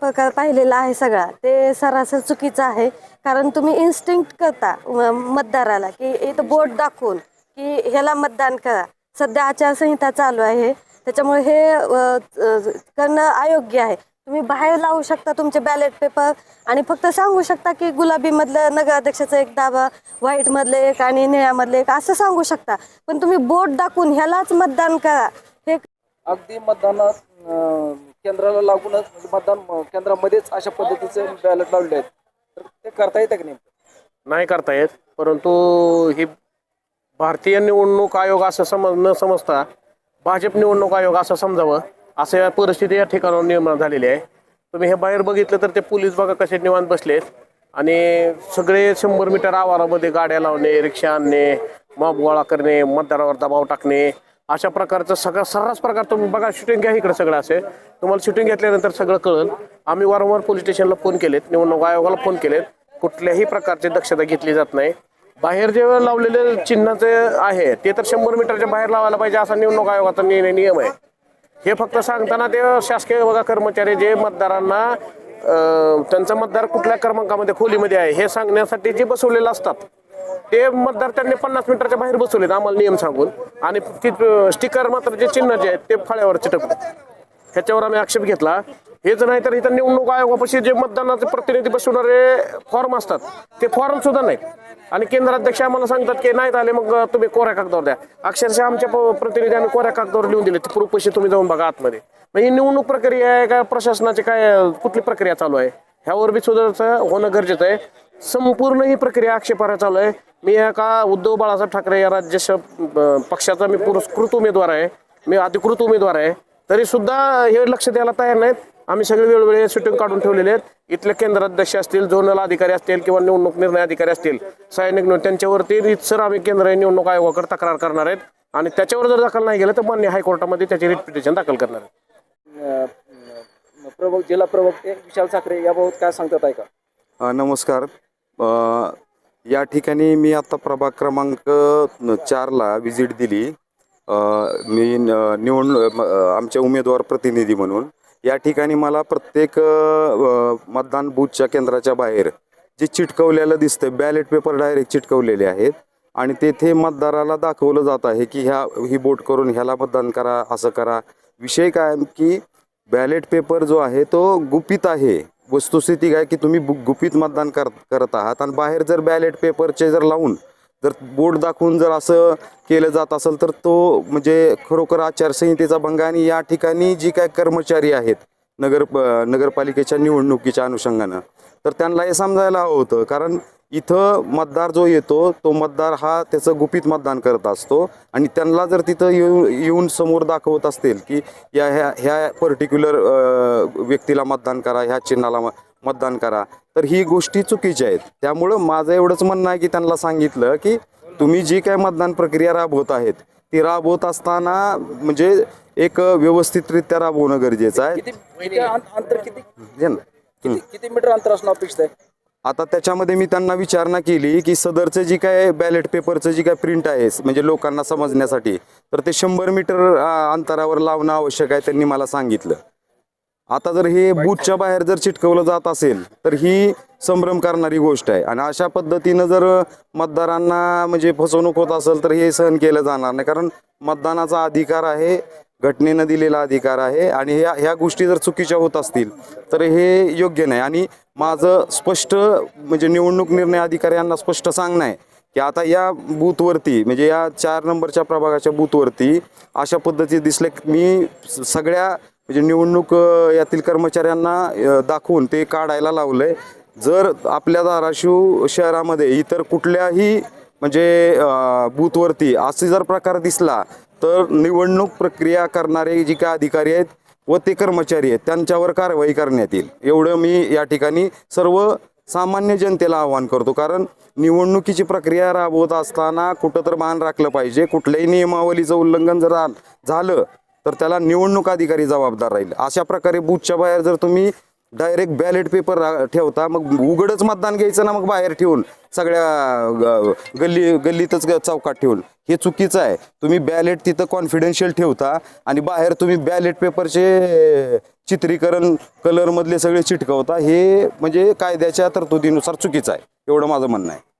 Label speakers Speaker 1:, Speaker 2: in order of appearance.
Speaker 1: प्रकार पाहिलेला आहे सगळा. ते सरासर चुकीचं आहे. कारण तुम्ही इन्स्टिंक्ट करता मतदाराला की इथं बोट दाखवून की ह्याला मतदान करा. सध्या आचारसंहिता चालू आहे. त्याच्यामुळे हे करणं अयोग्य आहे. तुम्ही बाहेर लावू शकता तुमचे बॅलेट पेपर आणि फक्त सांगू शकता की गुलाबीमधलं नगराध्यक्षाचं एक दाबा व्हाईटमधलं एक आणि निळ्यामधलं एक असं सांगू शकता. पण तुम्ही बोट दाखवून ह्यालाच मतदान करा. हे
Speaker 2: अगदी मतदानात केंद्राला लागूनच म्हणजे मतदान केंद्रामध्येच अशा पद्धतीचे बॅलेट लावले आहेत. तर ते करता येतं की नेमकं?
Speaker 3: नाही करता येत परंतु ही भारतीय निवडणूक आयोग असं समज न समजता भाजप निवडणूक आयोग असं समजावं असं या परिस्थिती या ठिकाणावर निर्माण झालेली आहे. तुम्ही हे बाहेर बघितलं तर ते पोलीस बघा कसे निवांत बसलेत आणि सगळे शंभर मीटर आवारामध्ये गाड्या लावणे रिक्षा आणणे मॉब गोळा करणे मतदारावर दबाव टाकणे अशा प्रकारचं सगळं सर्रास प्रकार तुम्ही बघा शूटिंग घ्या इकडे सगळं असे. तुम्हाला शूटिंग घेतल्यानंतर सगळं कळेल आम्ही वारंवार पोलीस स्टेशनला फोन केलेत. निवडणूक आयोगाला फोन केलेत. कुठल्याही प्रकारची दक्षता घेतली जात नाही. बाहेर जे लावलेले चिन्हाचे आहे ते तर शंभर मीटरच्या बाहेर लावायला पाहिजे असा निवडणूक आयोगाचा नि- नियम आहे. हे फक्त सांगताना ते शासकीय बघा कर्मचारी जे मतदारांना त्यांचा मतदार कुठल्या क्रमांकामध्ये खोलीमध्ये आहे हे सांगण्यासाठी जे बसवलेलं असतात ते मतदार त्यांनी पन्नास मीटरच्या बाहेर बसवलेत आम्हाला नियम सांगून. आणि ती स्टिकर मात्र जे चिन्ह जे आहेत ते फळ्यावर चिटकले. ह्याच्यावर आम्ही आक्षेप घेतला. हेच नाही तर इथं निवडणूक आयोगापाशी जे मतदानाचे प्रतिनिधी बसवणारे फॉर्म असतात ते फॉर्म सुद्धा नाहीत. आणि केंद्राध्यक्ष आम्हाला सांगतात की नाहीत आले मग तुम्ही कोऱ्या कागदावर द्या. अक्षरशः आमच्या प- प्रतिनिधी आम्ही कोऱ्या कागदावर लिहून दिले ते पैसे तुम्ही जाऊन बघा आतमध्ये. मग ही निवडणूक प्रक्रिया आहे का? प्रशासनाची काय कुठली प्रक्रिया चालू आहे? ह्यावर बी सुद्धा होणं गरजेचं आहे. संपूर्ण ही प्रक्रिया आक्षेपार्ह चालू आहे. मी एका उद्धव बाळासाहेब ठाकरे या राज्य पक्षाचा मी पुरस्कृत उमेदवार आहे. मी अधिकृत उमेदवार आहे. तरी सुद्धा हे लक्ष द्यायला तयार नाहीत. आम्ही सगळे वेळोवेळी शूटिंग काढून ठेवलेले आहेत. इथले केंद्राध्यक्ष असतील झोनल अधिकारी असतील किंवा निवडणूक निर्णय अधिकारी असतील सैनिक निवड त्यांच्यावरती सर आम्ही केंद्र निवडणूक आयोगाकडे तक्रार करणार आहेत. आणि त्याच्यावर जर दाखल नाही गेलं तर मान्य हायकोर्टामध्ये त्याची रिट पिटिशन दाखल करणार आहेत.
Speaker 2: प्रवक्ते जिल्हा प्रवक्ते विशाल साखरे याबाबत काय सांगतात आहे का
Speaker 4: नमस्कार. या ठिकाणी मी आता प्रभाग क्रमांक चारला व्हिजिट दिली. मी न- निवडणूक आमच्या उमेदवार प्रतिनिधी म्हणून. या ठिकाणी मला प्रत्येक मतदान बूथच्या केंद्राच्या बाहेर जे चिटकवलेलं दिसतं बॅलेट पेपर डायरेक्ट चिटकवलेले आहेत. आणि तेथे मतदाराला दाखवलं जात आहे की ह्या ही बोट करून ह्याला मतदान करा असं करा. विषय काय की बॅलेट पेपर जो आहे तो गुपित आहे. वस्तुस्थिती काय की तुम्ही बु- गुपित मतदान कर करत आहात आणि बाहेर जर बॅलेट पेपरचे जर लावून जर बोर्ड दाखवून जर असं केलं जात असेल तर तो म्हणजे खरोखर आचारसंहितेचा भंग आणि या ठिकाणी जी काय कर्मचारी आहेत नगर नगरपालिकेच्या निवडणुकीच्या अनुषंगानं तर त्यांना हे समजायला हवं होतं. कारण इथं मतदार जो येतो तो मतदार हा त्याचं गुपित मतदान करत असतो. आणि त्यांना जर तिथं येऊन येऊन समोर दाखवत असतील की या ह्या ह्या पर्टिक्युलर व्यक्तीला मतदान करा ह्या चिन्हाला मतदान करा तर ही गोष्टी चुकीच्या आहेत. त्यामुळं माझं एवढंच म्हणणं आहे की त्यांना सांगितलं की तुम्ही जी काय मतदान प्रक्रिया राबवत आहेत ती राबवत असताना म्हणजे एक व्यवस्थितरित्या राबवणं गरजेचं आहे.
Speaker 2: अंतर किती किती मीटर अंतर असणं अपेक्षित आहे?
Speaker 4: आता त्याच्यामध्ये मी त्यांना विचारणा केली की सदरचं जी काय बॅलेट पेपरचं जी काय प्रिंट आहे म्हणजे लोकांना समजण्यासाठी तर ते शंभर मीटर अंतरावर लावणं आवश्यक आहे त्यांनी मला सांगितलं. आता जर हे बूथच्या बाहेर जर चिटकवलं जात असेल तर ही संभ्रम करणारी गोष्ट आहे. आणि अशा पद्धतीनं जर मतदारांना म्हणजे फसवणूक होत असेल तर हे सहन केलं जाणार नाही कारण मतदानाचा अधिकार आहे घटनेनं दिलेला अधिकार आहे आणि ह्या ह्या गोष्टी जर चुकीच्या होत असतील तर हे योग्य नाही. आणि माझं स्पष्ट म्हणजे निवडणूक निर्णय अधिकाऱ्यांना स्पष्ट सांगणं आहे की आता या बूथवरती म्हणजे या चार नंबरच्या प्रभागाच्या बूथवरती अशा पद्धती दिसले मी सगळ्या म्हणजे निवडणूक यातील कर्मचाऱ्यांना दाखवून ते काढायला लावलंय. जर आपल्या धाराशिव शहरामध्ये इतर कुठल्याही म्हणजे बूथवरती असे जर प्रकार दिसला तर निवडणूक प्रक्रिया करणारे जी काय अधिकारी आहेत व ते कर्मचारी आहेत त्यांच्यावर कारवाई करण्यात येईल. एवढं मी या ठिकाणी सर्व सामान्य जनतेला आवाहन करतो. कारण निवडणुकीची प्रक्रिया राबवत असताना कुठं तर भान राखलं पाहिजे. कुठल्याही नियमावलीचं उल्लंघन जर झालं तर त्याला निवडणूक अधिकारी जबाबदार राहील. अशा प्रकारे बूथच्या बाहेर जर तुम्ही डायरेक्ट बॅलेट पेपर ठेवता मग उघडच मतदान घ्यायचं ना मग बाहेर ठेवून सगळ्या ग- गल्ली गल्लीतच ग- चौकात ठेवून. हे चुकीचं आहे. तुम्ही बॅलेट तिथं कॉन्फिडेन्शियल ठेवता आणि बाहेर तुम्ही बॅलेट पेपरचे चित्रीकरण कलरमधले सगळे चिटकवता हे म्हणजे कायद्याच्या तरतुदीनुसार चुकीचं आहे. एवढं माझं म्हणणं आहे.